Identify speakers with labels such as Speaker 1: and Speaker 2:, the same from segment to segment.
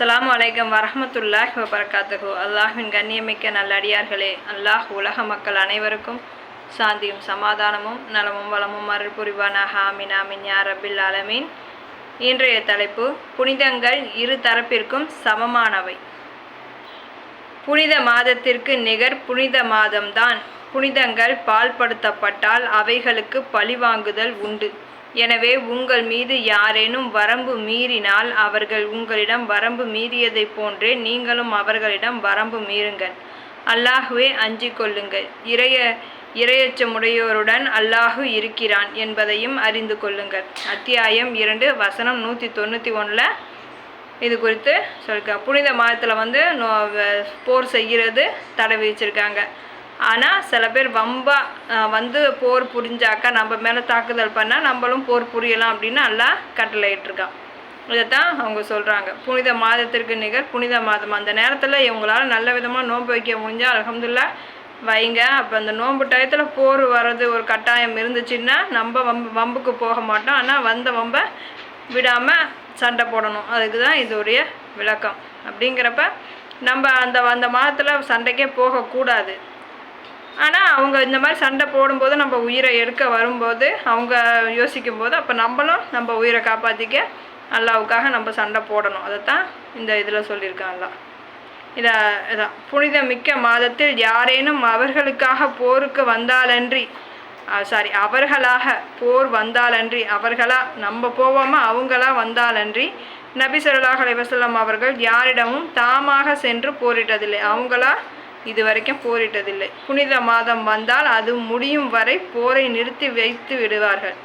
Speaker 1: அஸ்லாம் வலைக்கம் வரமத்துல்லாஹ் வபரகாத்துஹு. அல்லாஹின் கண்ணியமிக்க நல்லடியார்களே அல்லாஹ் உலக மக்கள் அனைவருக்கும் சாந்தியும் சமாதானமும் நலமும் வளமும் அருள் புரிவானாக ஆமின் ஆமீன் யா ரபில் இன்றைய தலைப்பு புனிதங்கள் இரு தரப்பிற்கும் சமமானவை. புனித மாதத்திற்கு நிகர் புனித மாதம்தான். புனிதங்கள் பால்படுத்தப்பட்டால் அவைகளுக்கு பழிவாங்குதல் உண்டு. எனவே உங்கள் மீது யாரேனும் வரம்பு மீறினால் அவர்கள் உங்களிடம் வரம்பு மீறியதைப் போன்றே நீங்களும் அவர்களிடம் வரம்பு மீறுங்கள். அல்லாஹுவே அஞ்சிக் கொள்ளுங்கள். இறைய இரையச்சமுடையோருடன் அல்லாஹு இருக்கிறான் என்பதையும் அறிந்து கொள்ளுங்கள். அத்தியாயம் இரண்டு வசனம் நூற்றி தொண்ணூற்றி ஒன்றில் இது குறித்து சொல்லிருக்க புனித மாதத்தில் வந்து நோ போர் செய்கிறது தடை விதிச்சிருக்காங்க. ஆனால் சில பேர் வம்பா வந்து போர் புரிஞ்சாக்கா நம்ம மேலே தாக்குதல் பண்ணால் நம்மளும் போர் புரியலாம் அப்படின்னு நல்லா கட்டளையிட்டிருக்கான். இதைத்தான் அவங்க சொல்கிறாங்க புனித மாதத்திற்கு நிகர் புனித மாதம். அந்த நேரத்தில் இவங்களால் நல்ல விதமாக நோன்பு வைக்க முடிஞ்சால் அலகம்துல்லா வைங்க. அப்போ அந்த நோன்பு டயத்தில் போர் வர்றது ஒரு கட்டாயம் இருந்துச்சுன்னா நம்ம வம்பு வம்புக்கு போக மாட்டோம். ஆனால் வந்த வம்பை விடாமல் சண்டை போடணும். அதுக்கு தான் இதோடைய விளக்கம். அப்படிங்கிறப்ப நம்ம அந்த அந்த மாதத்தில் சண்டைக்கே போகக்கூடாது. ஆனால் அவங்க இந்த மாதிரி சண்டை போடும்போது நம்ம உயிரை எடுக்க வரும்போது அவங்க யோசிக்கும் போது அப்போ நம்மளும் நம்ம உயிரை காப்பாற்றிக்க அல்லாவுக்காக நம்ம சண்டை போடணும். அதைத்தான் இந்த இதில் சொல்லியிருக்காங்களா இதை இதான் புனித மிக்க மாதத்தில் யாரேனும் அவர்களுக்காக போருக்கு வந்தாலன்றி சாரி அவர்களாக போர் வந்தாலன்றி அவர்களா நம்ம போவோமா அவங்களா வந்தாலன்றி நபி ஸல்லல்லாஹு அலைஹி அவர்கள் யாரிடமும் தாமாக சென்று போரிட்டதில்லை. அவங்களா இது வரைக்கும் போரிட்டதில்லை. புனித மாதம் வந்தால் அது முடியும் வரை போரை நிறுத்தி வைத்து விடுவார்கள்.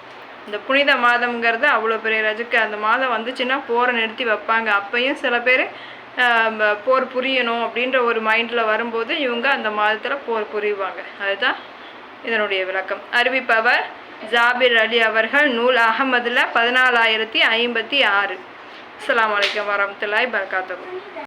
Speaker 1: இந்த புனித மாதம்ங்கிறது அவ்வளோ பெரிய ரஜுக்கு அந்த மாதம் வந்துச்சுன்னா போரை நிறுத்தி வைப்பாங்க. அப்பையும் சில பேர் போர் புரியணும் அப்படின்ற ஒரு மைண்டில் வரும்போது இவங்க அந்த மாதத்தில் போர் புரிவாங்க. அதுதான் இதனுடைய விளக்கம். அறிவிப்பவர் ஜாபிர் அலி அவர்கள் நூல் அகமதுல பதினாலாயிரத்தி ஐம்பத்தி ஆறு. அஸ்லாம் வலைக்கம் வரமத்துல்லாய் பர்காத்தகம்